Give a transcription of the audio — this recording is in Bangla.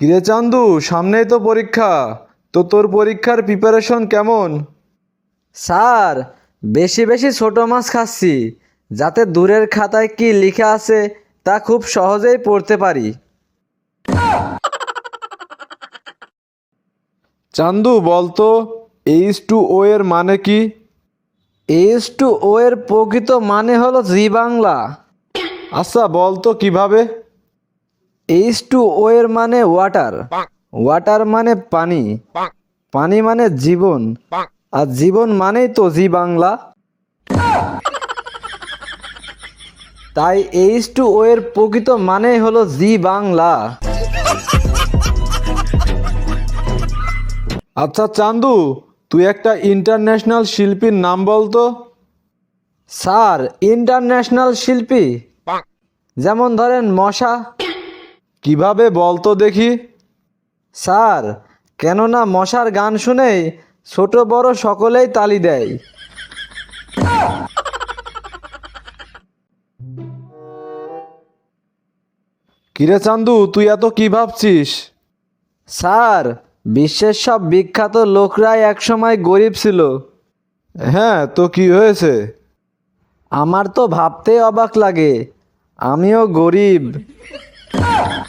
কিরে চান্দু সামনেই তো পরীক্ষা। তো তোর পরীক্ষার প্রিপারেশন কেমন? স্যার বেশি বেশি ছোট মাছ খাচ্ছি। যাতে দূরের খাতায় কি লেখা আছে তা খুব সহজেই পড়তে পারি। চান্দু বলতো এইচ টু ও এর মানে কি? এইচ টু ও এর প্রকৃত মানে হলো জি বাংলা। আচ্ছা বলতো কীভাবে? এইচ টু ও এর মানে ওয়াটার ওয়াটার মানে পানি। পানি মানে জীবন। আর জীবন মানেই তো জি বাংলা তাই এইচ টু ও এর প্রকৃত মানেই হলো জি বাংলা আচ্ছা চান্দু তুই একটা ইন্টারন্যাশনাল শিল্পীর নাম বলতো স্যার ইন্টারন্যাশনাল শিল্পী? যেমন ধরেন মশা। কীভাবে বলতো দেখি? স্যার কেননা মশার গান শুনেই ছোট বড় সকলেই তালি দেয়। কিরে চান্দু তুই এত কি ভাবছিস? স্যার বিশ্বের সব বিখ্যাত লোকরাই একসময় গরিব ছিল। হ্যাঁ তো কি হয়েছে? আমার তো ভাবতেই অবাক লাগে। আমিও গরিব। Ah!